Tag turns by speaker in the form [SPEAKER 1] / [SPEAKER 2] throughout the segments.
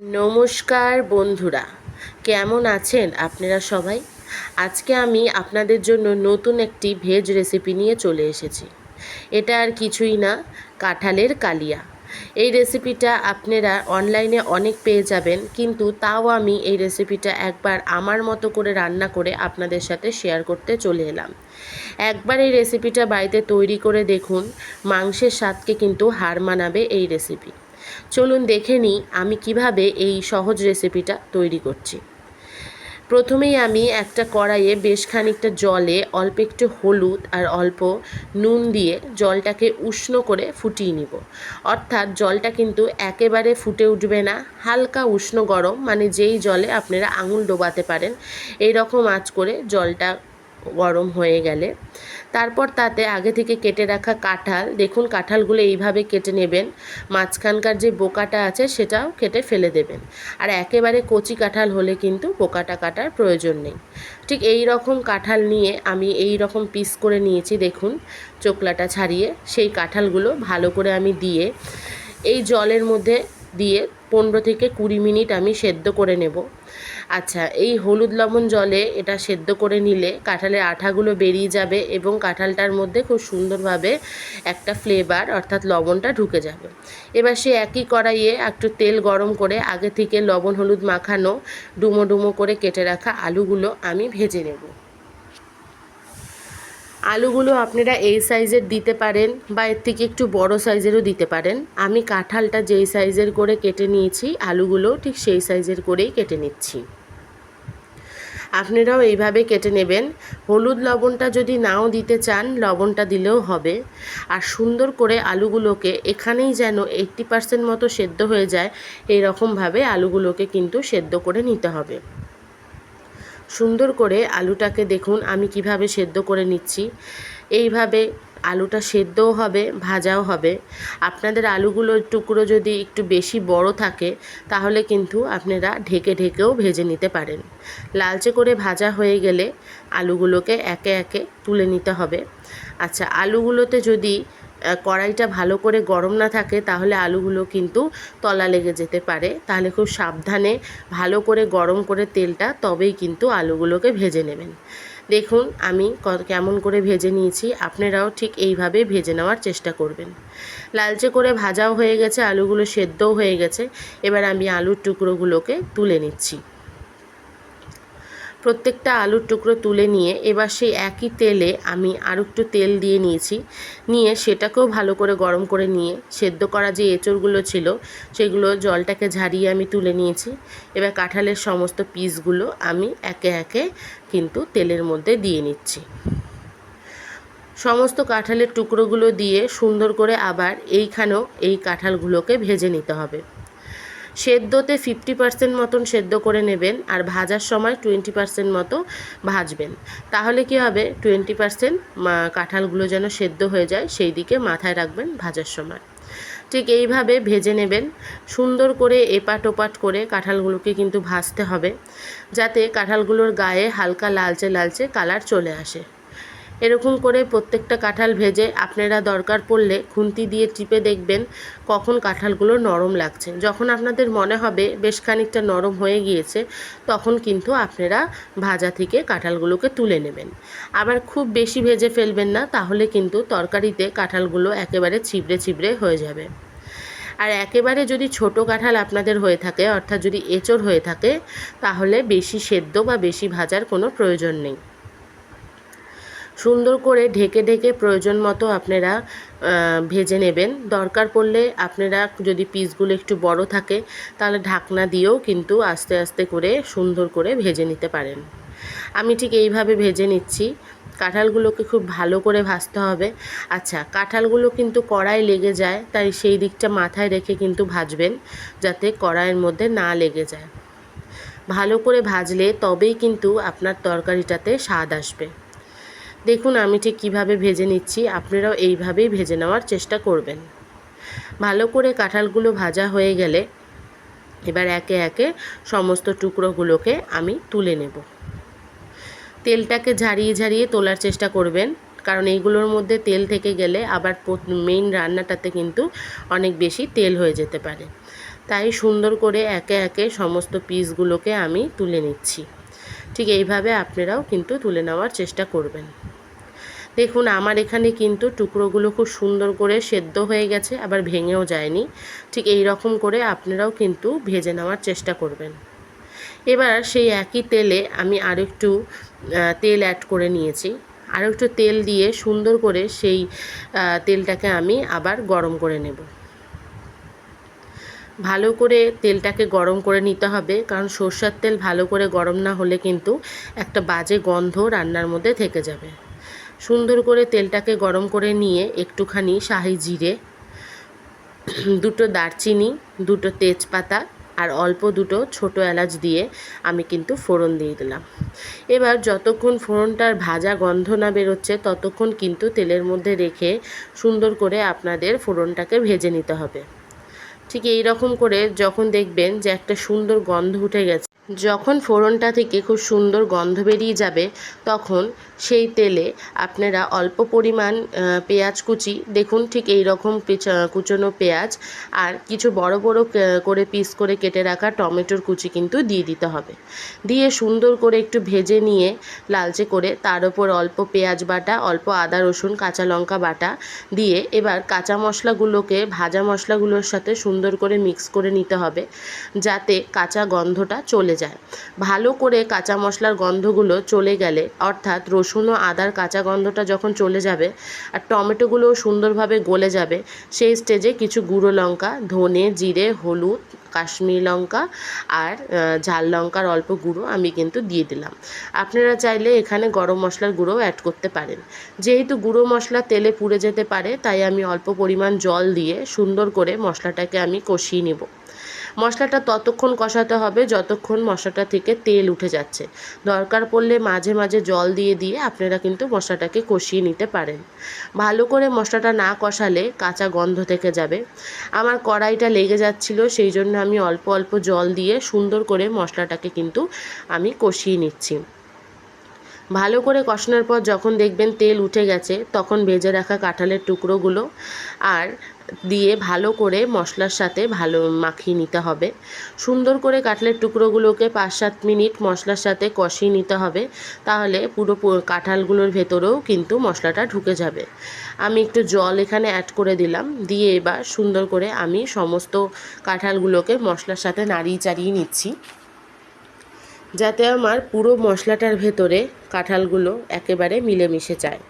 [SPEAKER 1] নমস্কার বন্ধুরা, কেমন আছেন আপনারা সবাই? আজকে আমি আপনাদের জন্য নতুন একটি ভেজ রেসিপি নিয়ে চলে এসেছি। এটা আর কিছুই না, কাঁঠালের কালিয়া। এই রেসিপিটা আপনারা অনলাইনে অনেক পেয়ে যাবেন, কিন্তু তাও আমি এই রেসিপিটা একবার আমার মতো করে রান্না করে আপনাদের সাথে শেয়ার করতে চলে এলাম। একবার এই রেসিপিটা বাড়িতে তৈরি করে দেখুন, মাংসের স্বাদকে কিন্তু হার মানাবে এই রেসিপি। চলুন দেখে নিই আমি কীভাবে এই সহজ রেসিপিটা তৈরি করছি। প্রথমেই আমি একটা কড়াইয়ে বেশ খানিকটা জলে অল্প একটু হলুদ আর অল্প নুন দিয়ে জলটাকে উষ্ণ করে ফুটিয়ে নিব। অর্থাৎ জলটা কিন্তু একেবারে ফুটে উঠবে না, হালকা উষ্ণ গরম মানে যেই জলে আপনারা আঙুল ডোবাতে পারেন এই রকম আঁচ করে জলটা গরম হয়ে গেলে। তারপর তাতে আগে থেকে কেটে রাখা কাঁঠাল। দেখুন কাঁঠালগুলো এইভাবে কেটে নেবেন। মাঝখানকার যে বোকাটা আছে সেটাও কেটে ফেলে দেবেন। আর একেবারে কচি কাঁঠাল হলে কিন্তু বোকাটা কাটার প্রয়োজন নেই। ঠিক এই রকম কাঁঠাল নিয়ে আমি এই রকম পিস করে নিয়েছি, দেখুন চোকলাটা ছাড়িয়ে। সেই কাঁঠালগুলো ভালো করে আমি দিয়ে, এই জলের মধ্যে দিয়ে পনেরো থেকে কুড়ি মিনিট আমি সেদ্ধ করে নেব। আচ্ছা এই হলুদ লবণ জলে এটা সেদ্ধ করে নিলে কাঁঠালের আঠাগুলো বেরিয়ে যাবে এবং কাঁঠালটার মধ্যে খুব সুন্দরভাবে একটা ফ্লেভার অর্থাৎ লবণটা ঢুকে যাবে। এবার সে একই কড়াইয়ে একটু তেল গরম করে আগে থেকে লবণ হলুদ মাখানো ডুমো ডুমো করে কেটে রাখা আলুগুলো আমি ভেজে নেব। আলুগুলো আপনারা এই সাইজের দিতে পারেন বা এর থেকে একটু বড় সাইজেরও দিতে পারেন। আমি কাঁঠালটা যেই সাইজের করে কেটে নিয়েছি, আলুগুলো ঠিক সেই সাইজের করেই কেটে নিচ্ছি। আপনারাও এইভাবে কেটে নেবেন। হলুদ লবণটা যদি নাও দিতে চান, লবণটা দিলেও হবে। আর সুন্দর করে আলুগুলোকে এখানেই যেন এইট্টি পার্সেন্ট মতো সেদ্ধ হয়ে যায় এই আলুগুলোকে কিন্তু সেদ্ধ করে নিতে হবে। সুন্দর করে আলুটাকে দেখুন, আমি কীভাবে সেদ্ধ করে নিচ্ছি। এইভাবে আলুটা সেদ্ধও হবে, ভাজাও হবে। আপনাদের আলুগুলোর টুকরো যদি একটু বেশি বড় থাকে, তাহলে কিন্তু আপনারা ঢেকে ঢেকেও ভেজে নিতে পারেন। লালচে করে ভাজা হয়ে গেলে আলুগুলোকে একে একে তুলে নিতে হবে। আচ্ছা আলুগুলোতে যদি কড়াইটা ভালো করে গরম না থাকে, তাহলে আলুগুলো কিন্তু তলা লেগে যেতে পারে। তাহলে খুব সাবধানে ভালো করে গরম করে তেলটা তবেই কিন্তু আলুগুলোকে ভেজে নেবেন। দেখুন, আমি কেমন করে ভেজে নিয়েছি, আপনারাও ঠিক এইভাবে ভেজে নেওয়ার চেষ্টা করবেন। লালচে করে ভাজাও হয়ে গেছে, আলুগুলো সেদ্ধও হয়ে গেছে। এবার আমি আলুর টুকরোগুলোকে তুলে নিচ্ছি। প্রত্যেকটা আলুর টুকরো তুলে নিয়ে এবার সেই একই তেলে আমি আর একটু তেল দিয়ে নিয়েছি। নিয়ে সেটাকেও ভালো করে গরম করে নিয়ে সেদ্ধ করা যে এঁচড়গুলো ছিল, সেগুলো জলটাকে ঝারিয়ে আমি তুলে নিয়েছি। এবার কাঁঠালের সমস্ত পিসগুলো আমি একে একে কিন্তু তেলের মধ্যে দিয়ে নিচ্ছি। সমস্ত কাঁঠালের টুকরোগুলো দিয়ে সুন্দর করে আবার এইখানেও এই কাঁঠালগুলোকে ভেজে নিতে হবে। সেদ্ধতে ফিফটি পার্সেন্ট মতন সেদ্ধ করে নেবেন আর ভাজার সময় টোয়েন্টি পার্সেন্ট মতো ভাজবেন। তাহলে কি হবে? টোয়েন্টি পার্সেন্ট কাঁঠালগুলো যেন সেদ্ধ হয়ে যায়, সেই দিকে মাথায় রাখবেন ভাজার সময়। ঠিক এইভাবে ভেজে নেবেন। সুন্দর করে এপাট ওপাট করে কাঁঠালগুলোকে কিন্তু ভাজতে হবে, যাতে কাঁঠালগুলোর গায়ে হালকা লালচে লালচে কালার চলে আসে। এরকম করে প্রত্যেকটা কাঁঠাল ভেজে আপনারা দরকার পড়লে খুন্তি দিয়ে টিপে দেখবেন কখন কাঁঠালগুলো নরম লাগছে। যখন আপনাদের মনে হবে বেশ খানিকটা নরম হয়ে গিয়েছে, তখন কিন্তু আপনারা ভাজা থেকে কাঁঠালগুলোকে তুলে নেবেন। আবার খুব বেশি ভেজে ফেলবেন না, তাহলে কিন্তু তরকারিতে কাঁঠালগুলো একেবারে ছিবড়ে ছিবড়ে হয়ে যাবে। আর একেবারে যদি ছোট কাঁঠাল আপনাদের হয়ে থাকে, অর্থাৎ যদি এঁচড় হয়ে থাকে, তাহলে বেশি সেদ্ধ বা বেশি ভাজার কোনো প্রয়োজন নেই। সুন্দর করে ঢেকে ঢেকে প্রয়োজন মতো আপনারা ভেজে নেবেন। দরকার পড়লে আপনারা যদি পিসগুলো একটু বড় থাকে, তাহলে ঢাকনা দিয়েও কিন্তু আস্তে আস্তে করে সুন্দর করে ভেজে নিতে পারেন। আমি ঠিক এইভাবে ভেজে নিচ্ছি। কাঁঠালগুলোকে খুব ভালো করে ভাজতে হবে। আচ্ছা কাঁঠালগুলো কিন্তু কড়াই লেগে যায়, তাই সেই দিকটা মাথায় রেখে কিন্তু ভাজবেন, যাতে কড়াইয়ের মধ্যে না লেগে যায়। ভালো করে ভাজলে তবেই কিন্তু আপনার তরকারিটাতে স্বাদ আসবে। দেখুন আমি ঠিক কীভাবে ভেজে নিচ্ছি, আপনারাও এইভাবেই ভেজে নেওয়ার চেষ্টা করবেন। ভালো করে কাঁঠালগুলো ভাজা হয়ে গেলে এবার একে একে সমস্ত টুকরোগুলোকে আমি তুলে নেব। তেলটাকে ঝারিয়ে ঝারিয়ে তোলার চেষ্টা করবেন, কারণ এইগুলোর মধ্যে তেল থেকে গেলে আবার মেইন রান্নাটাতে কিন্তু অনেক বেশি তেল হয়ে যেতে পারে। তাই সুন্দর করে একে একে সমস্ত পিসগুলোকে আমি তুলে নিচ্ছি। ঠিক এইভাবে আপনারাও কিন্তু তুলে নেওয়ার চেষ্টা করবেন। দেখুন, আমার এখানে কিন্তু টুকরোগুলো খুব সুন্দর করে সেদ্ধ হয়ে গেছে, আবার ভেঙেও যায়নি। ঠিক এই রকম করে আপনারাও কিন্তু ভেজে নেওয়ার চেষ্টা করবেন। এবার সেই একই তেলে আমি আরও একটু তেল অ্যাড করে নিয়েছি। আর একটু তেল দিয়ে সুন্দর করে সেই তেলটাকে আমি আবার গরম করে নেব। ভালো করে তেলটাকে গরম করে নিতে হবে, কারণ সর্ষার তেল ভালো করে গরম না হলে কিন্তু একটা বাজে গন্ধ রান্নার মধ্যে থেকে যাবে। সুন্দর করে তেলটাকে গরম করে নিয়ে একটুখানি শাহি জিরে, দুটো দারচিনি, দুটো তেজপাতা আর অল্প দুটো ছোট এলাচ দিয়ে আমি কিন্তু ফোড়ন দিয়ে দিলাম। এবার যতক্ষণ ফোড়নটার ভাজা গন্ধ না বেরোচ্ছে ততক্ষণ কিন্তু তেলের মধ্যে রেখে সুন্দর করে আপনাদের ফোড়নটাকে ভেজে নিতে হবে। ঠিক এই রকম করে যখন দেখবেন যে একটা সুন্দর গন্ধ উঠে গেছে, যখন ফোড়নটা থেকে খুব সুন্দর গন্ধ বেরিয়ে যাবে তখন সেই তেলে আপনারা অল্প পরিমাণ পেঁয়াজ কুচি, দেখুন ঠিক এই রকম কুচনো পেঁয়াজ আর কিছু বড় বড় করে পিস করে কেটে রাখা টমেটোর কুচি কিন্তু দিয়ে দিতে হবে। দিয়ে সুন্দর করে একটু ভেজে নিয়ে লালচে করে তার ওপর অল্প পেঁয়াজ বাটা, অল্প আদা, রসুন, কাঁচা লঙ্কা বাটা দিয়ে এবার কাঁচা মশলাগুলোকে, ভাজা মশলাগুলোর সাথে সুন্দর করে মিক্স করে নিতে হবে যাতে কাঁচা গন্ধটা চলে যায়। ভালো করে কাঁচা মশলার গন্ধগুলো চলে গেলে, অর্থাৎ রসুন ও আদার কাঁচা গন্ধটা যখন চলে যাবে আর টমেটোগুলোও সুন্দরভাবে গলে যাবে, সেই স্টেজে কিছু গুঁড়ো লঙ্কা, ধনে, জিরে, হলুদ, কাশ্মীরি লঙ্কা আর ঝাল লঙ্কার অল্প গুঁড়ো আমি কিন্তু দিয়ে দিলাম। আপনারা চাইলে এখানে গরম মশলার গুঁড়োও অ্যাড করতে পারেন। যেহেতু গুঁড়ো মশলা তেলে পুড়ে যেতে পারে, তাই আমি অল্প পরিমাণ জল দিয়ে সুন্দর করে মশলাটাকে আমি কষিয়ে নেব। মশলাটা ততক্ষণ কষাতে হবে যতক্ষণ মশলাটা থেকে তেল উঠে যাচ্ছে। দরকার পড়লে মাঝে মাঝে জল দিয়ে দিয়ে আপনারা কিন্তু মশলাটাকে কষিয়ে নিতে পারেন। ভালো করে মশলাটা না কষালে কাঁচা গন্ধ থেকে যাবে। আমার কড়াইটা লেগে যাচ্ছিল, সেই জন্য আমি অল্প অল্প জল দিয়ে সুন্দর করে মশলাটাকে কিন্তু আমি কষিয়ে নিচ্ছি। ভালো করে কষানোর পর যখন দেখবেন তেল উঠে গেছে, তখন ভেজে রাখা কাঁঠালের টুকরোগুলো আর দিয়ে ভালো করে মশলার সাথে ভালো মাখিয়ে নিতে হবে। সুন্দর করে কাঁঠালের টুকরোগুলোকে পাঁচ সাত মিনিট মশলার সাথে কষিয়ে নিতে হবে, তাহলে পুরো কাঁঠালগুলোর ভেতরেও কিন্তু মশলাটা ঢুকে যাবে। আমি একটু জল এখানে অ্যাড করে দিলাম, দিয়ে এবার সুন্দর করে আমি সমস্ত কাঁঠালগুলোকে মশলার সাথে নাড়িয়ে চাড়িয়ে নিচ্ছি। যাতে আমার পুরো মশলাটার ভেতরে কাঁঠালগুলো একেবারে মিলেমিশে যায়।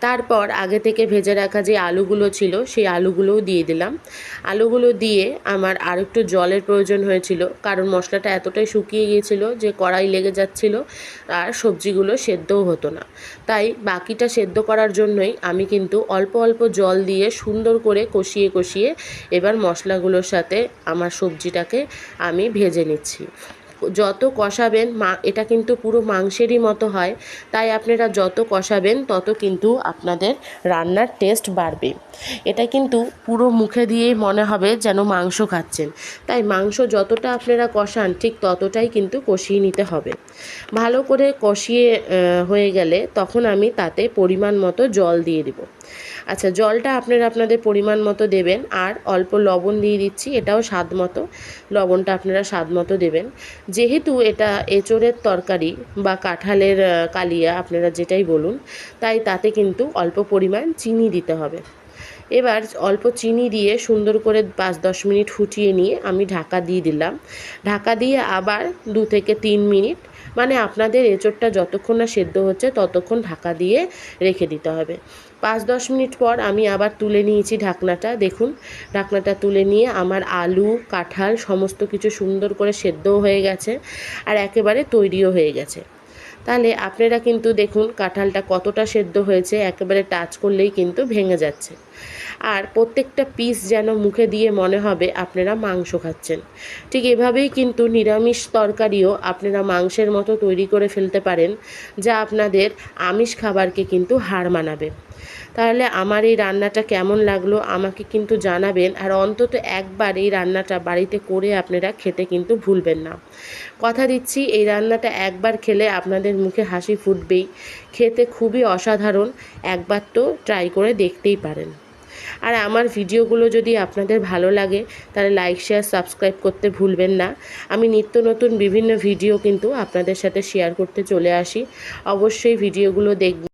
[SPEAKER 1] তারপর আগে থেকে ভেজে রাখা যে আলুগুলো ছিল, সেই আলুগুলোও দিয়ে দিলাম। আলুগুলো দিয়ে আমার আর একটু জলের প্রয়োজন হয়েছিল, কারণ মশলাটা এতটাই শুকিয়ে গিয়েছিল যে কড়াই লেগে যাচ্ছিল আর সবজিগুলো সেদ্ধও হতো না। তাই বাকিটা সেদ্ধ করার জন্যই আমি কিন্তু অল্প অল্প জল দিয়ে সুন্দর করে কষিয়ে কষিয়ে এবার মশলাগুলোর সাথে আমার সবজিটাকে আমি ভেজে নিচ্ছি। যত কষাবেন, মা, এটা কিন্তু পুরো মাংসেরই মতো হয়। তাই আপনারা যত কষাবেন, তত কিন্তু আপনাদের রান্নার টেস্ট বাড়বে। এটা কিন্তু পুরো মুখে দিয়েই মনে হবে যেন মাংস খাচ্ছেন। তাই মাংস যতটা আপনারা কষান, ঠিক ততটাই কিন্তু কষিয়ে নিতে হবে। ভালো করে কষিয়ে হয়ে গেলে তখন আমি তাতে পরিমাণ মতো জল দিয়ে দেব। আচ্ছা জলটা আপনারা আপনাদের পরিমাণ মতো দেবেন, আর অল্প লবণ দিয়ে দিচ্ছি, এটাও স্বাদ মতো। লবণটা আপনারা স্বাদ মতো দেবেন। যেহেতু এটা এঁচোড়ের তরকারি বা কাঁঠালের কালিয়া, আপনারা যেটাই বলুন, তাই তাতে কিন্তু অল্প পরিমাণ চিনি দিতে হবে। এবার অল্প চিনি দিয়ে সুন্দর করে পাঁচ দশ মিনিট ফুটিয়ে নিয়ে আমি ঢাকা দিয়ে দিলাম। ঢাকা দিয়ে আবার দু থেকে তিন মিনিট মানে আপনাদের এঁচোড়টা যতক্ষণ না সেদ্ধ হচ্ছে, ততক্ষণ ঢাকা দিয়ে রেখে দিতে হবে। পাঁচ দশ মিনিট পর আমি আবার তুলে নিয়েছি ঢাকনাটা। দেখুন, ঢাকনাটা তুলে নিয়ে আমার আলু, কাঁঠাল সমস্ত কিছু সুন্দর করে সেদ্ধও হয়ে গেছে আর একেবারে তৈরিও হয়ে গেছে। তাহলে আপনারা কিন্তু দেখুন, কাঁঠালটা কতটা সেদ্ধ হয়েছে, একেবারে টাচ করলেই কিন্তু ভেঙে যাচ্ছে। আর প্রত্যেকটা পিস যেন মুখে দিয়ে মনে হবে আপনারা মাংস খাচ্ছেন। ঠিক এভাবেই কিন্তু নিরামিষ তরকারিও আপনারা মাংসের মতো তৈরি করে ফেলতে পারেন, যা আপনাদের আমিষ খাবারকে কিন্তু হার মানাবে। তাহলে আমার এই রান্নাটা কেমন লাগল আমাকে কিন্তু জানাবেন, আর অন্তত একবার এই রান্নাটা বাড়িতে করে আপনারা খেতে কিন্তু ভুলবেন না। কথা দিচ্ছি, এই রান্নাটা একবার খেলে আপনাদের মুখে হাসি ফুটবেই, খেতে খুবই অসাধারণ, একবার তো ট্রাই করে দেখতেই পারেন। আর আমার ভিডিওগুলো যদি আপনাদের ভালো লাগে, তাহলে লাইক শেয়ার সাবস্ক্রাইব করতে ভুলবেন না। আমি নিত্য নতুন বিভিন্ন ভিডিও কিন্তু আপনাদের সাথে শেয়ার করতে চলে আসি। অবশ্যই ভিডিওগুলো দেখবেন।